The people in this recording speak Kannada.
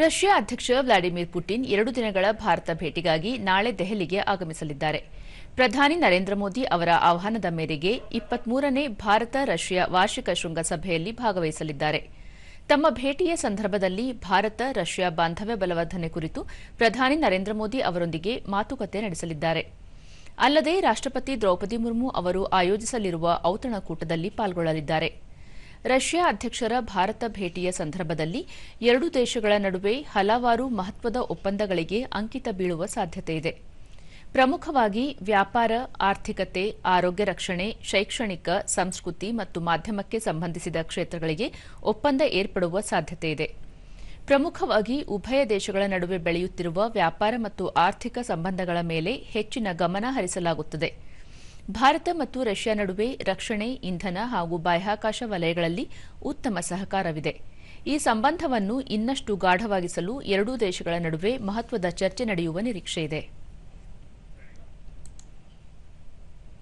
ರಷ್ಯಾ ಅಧ್ಯಕ್ಷ ವ್ಲಾಡಿಮಿರ್ ಪುಟಿನ್ ಎರಡು ದಿನಗಳ ಭಾರತ ಭೇಟಿಗಾಗಿ ನಾಳೆ ದೆಹಲಿಗೆ ಆಗಮಿಸಲಿದ್ದಾರೆ. ಪ್ರಧಾನಿ ನರೇಂದ್ರ ಮೋದಿ ಅವರ ಆಹ್ವಾನದ ಮೇರೆಗೆ ಇಪ್ಪತ್ಮೂರನೇ ಭಾರತ ರಷ್ಯಾ ವಾರ್ಷಿಕ ಶೃಂಗಸಭೆಯಲ್ಲಿ ಭಾಗವಹಿಸಲಿದ್ದಾರೆ. ತಮ್ಮ ಭೇಟಿಯ ಸಂದರ್ಭದಲ್ಲಿ ಭಾರತ, ರಷ್ಯಾ ಬಾಂಧವ್ಯ ಬಲವರ್ಧನೆ ಕುರಿತು ಪ್ರಧಾನಿ ನರೇಂದ್ರ ಮೋದಿ ಅವರೊಂದಿಗೆ ಮಾತುಕತೆ ನಡೆಸಲಿದ್ದಾರೆ. ಅಲ್ಲದೆ ರಾಷ್ಟ್ರಪತಿ ದ್ರೌಪದಿ ಮುರ್ಮು ಅವರು ಆಯೋಜಿಸಲಿರುವ ಔತಣಕೂಟದಲ್ಲಿ ಪಾಲ್ಗೊಳ್ಳಲಿದ್ದಾರೆ. ರಷ್ಯಾ ಅಧ್ಯಕ್ಷರ ಭಾರತ ಭೇಟಿಯ ಸಂದರ್ಭದಲ್ಲಿ ಎರಡೂ ದೇಶಗಳ ನಡುವೆ ಹಲವಾರು ಮಹತ್ವದ ಒಪ್ಪಂದಗಳಿಗೆ ಅಂಕಿತ ಬೀಳುವ ಸಾಧ್ಯತೆ ಇದೆ. ಪ್ರಮುಖವಾಗಿ ವ್ಯಾಪಾರ, ಆರ್ಥಿಕತೆ, ಆರೋಗ್ಯ ರಕ್ಷಣೆ, ಶೈಕ್ಷಣಿಕ, ಸಂಸ್ಕೃತಿ ಮತ್ತು ಮಾಧ್ಯಮಕ್ಕೆ ಸಂಬಂಧಿಸಿದ ಕ್ಷೇತ್ರಗಳಿಗೆ ಒಪ್ಪಂದ ಏರ್ಪಡುವ ಸಾಧ್ಯತೆ ಇದೆ. ಪ್ರಮುಖವಾಗಿ ಉಭಯ ದೇಶಗಳ ನಡುವೆ ಬೆಳೆಯುತ್ತಿರುವ ವ್ಯಾಪಾರ ಮತ್ತು ಆರ್ಥಿಕ ಸಂಬಂಧಗಳ ಮೇಲೆ ಹೆಚ್ಚಿನ ಗಮನ ಹರಿಸಲಾಗುತ್ತದೆ. ಭಾರತ ಮತ್ತು ರಷ್ಯಾ ನಡುವೆ ರಕ್ಷಣೆ, ಇಂಧನ ಹಾಗೂ ಬಾಹ್ಯಾಕಾಶ ವಲಯಗಳಲ್ಲಿ ಉತ್ತಮ ಸಹಕಾರವಿದೆ. ಈ ಸಂಬಂಧವನ್ನು ಇನ್ನಷ್ಟು ಗಾಢವಾಗಿಸಲು ಎರಡೂ ದೇಶಗಳ ನಡುವೆ ಮಹತ್ವದ ಚರ್ಚೆ ನಡೆಯುವ ನಿರೀಕ್ಷೆಯಿದೆ